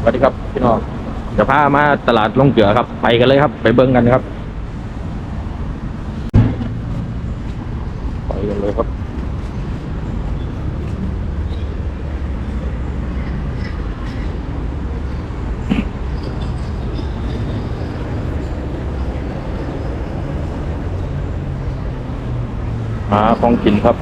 สวัสดีครับพี่น้องเดี๋ยวพามาตลาดลงเกลือครับ ไปกันเลยครับ ไปเบิ้งกันครับ ไปกันเลยครับหาของกินครับ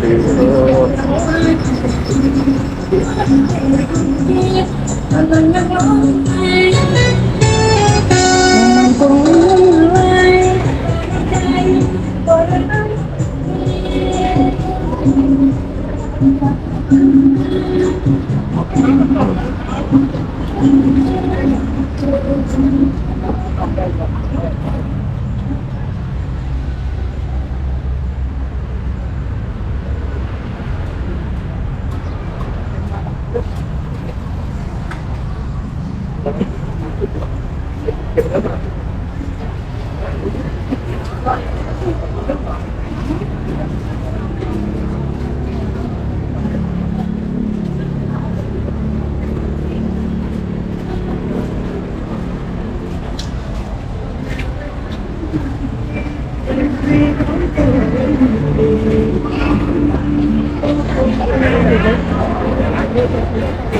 ไป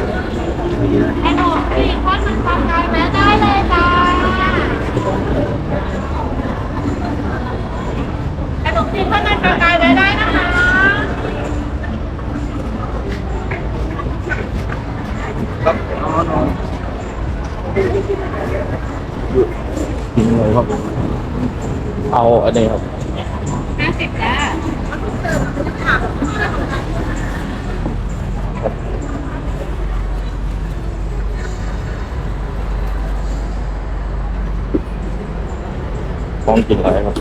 ดูเออขนมจีบทอดมันปลากายแม่ได้เลยจ้าขนมจีบทอดมันปลากายแม่ได้นะคะกินเลยครับ เอาอันนี้ครับห้าสิบจ้า ของกินอะไรครับ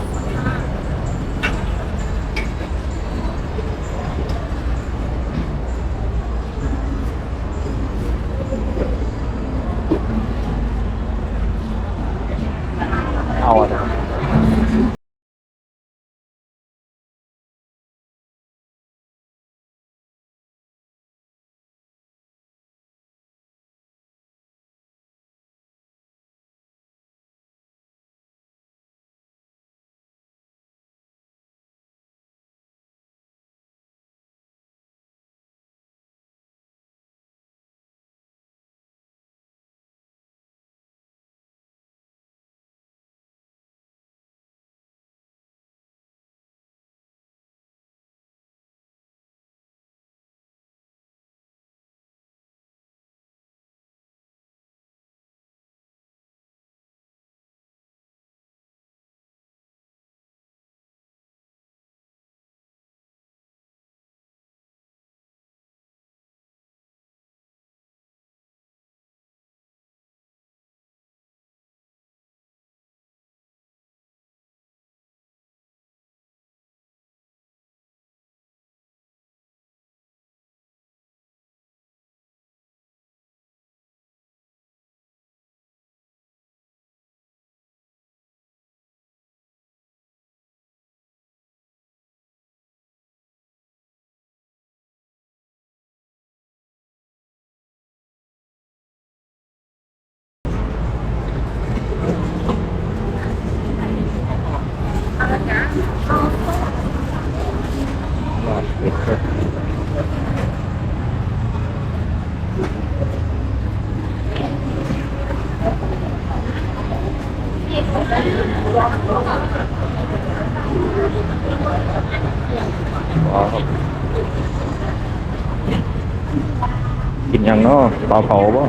กินยังเนาะปลาเผาป่ะ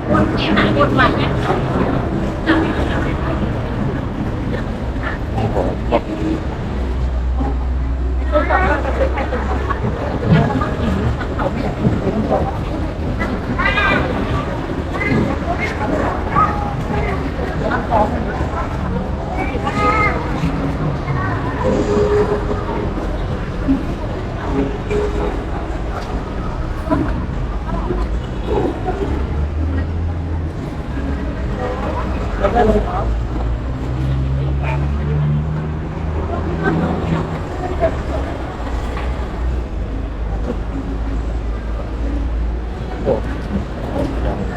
กดให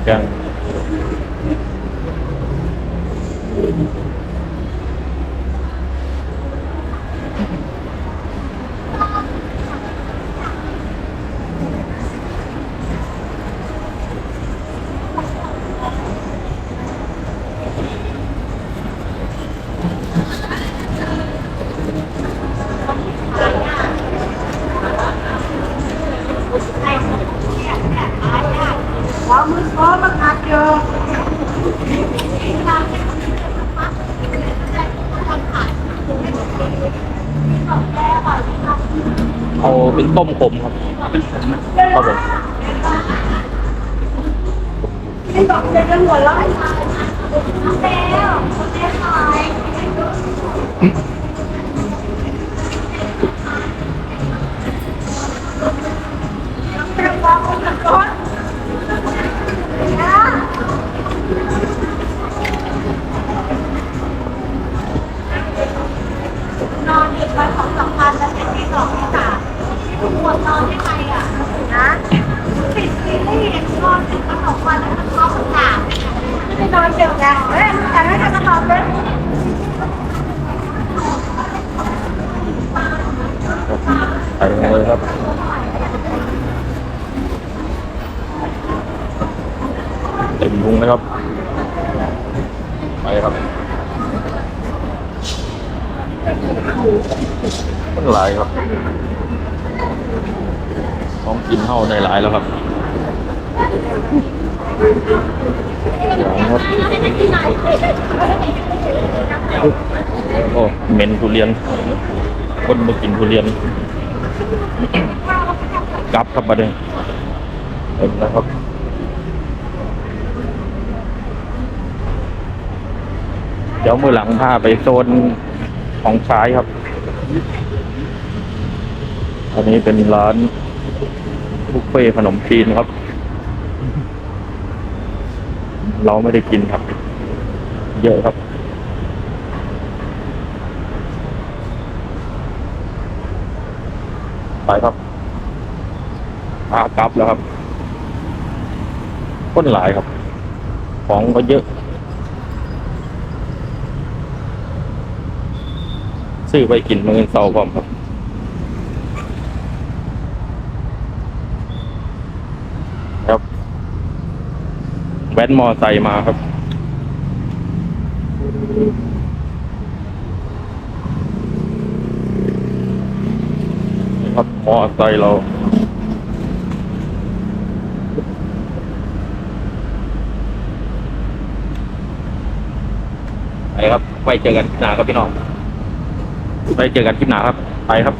ม่ไหม ยัง ว่ามือซ้อมมาคัดเยอะ เป็นต้มขมครับครับผมไม่บอกจะกันหัวเราะแล้วแม่ขาย ปวดนอนได้ไงอะนะปิดซีรีส์นอนติดมาสองวันแล้วก็นอนสาไม่ได้นอนเดียวกันเฮ้ยแต่ไม่ได้มานอนเลยไปเลยครับเต็มพุงนะครับ ไปครับมันหลายครับ ต้องกินเท่าในหลายแล้วครับอย่างครับโอ้เหม็นทุเรียน คนมากินทุเรียนกลับครับประเด็นเต็มแล้วครับเดี๋ยวมือหลังพาไปโซนของซ้ายครับ อันนี้เป็นร้านบุฟเฟ่ขนมจีนครับ เราไม่ได้กินครับ เยอะครับ ไปครับพากลับแล้วครับคนหลายครับ ของก็เยอะซื้อไปกินมื้อเสาร์พร้อมครับครับ ว้นมอไซค์มาครับ นี่ครับมอไซค์เราไปครับไปเจอกันคลิปหน้าครับพี่น้องไปเจอกันคลิปหน้าครับ ไปครับ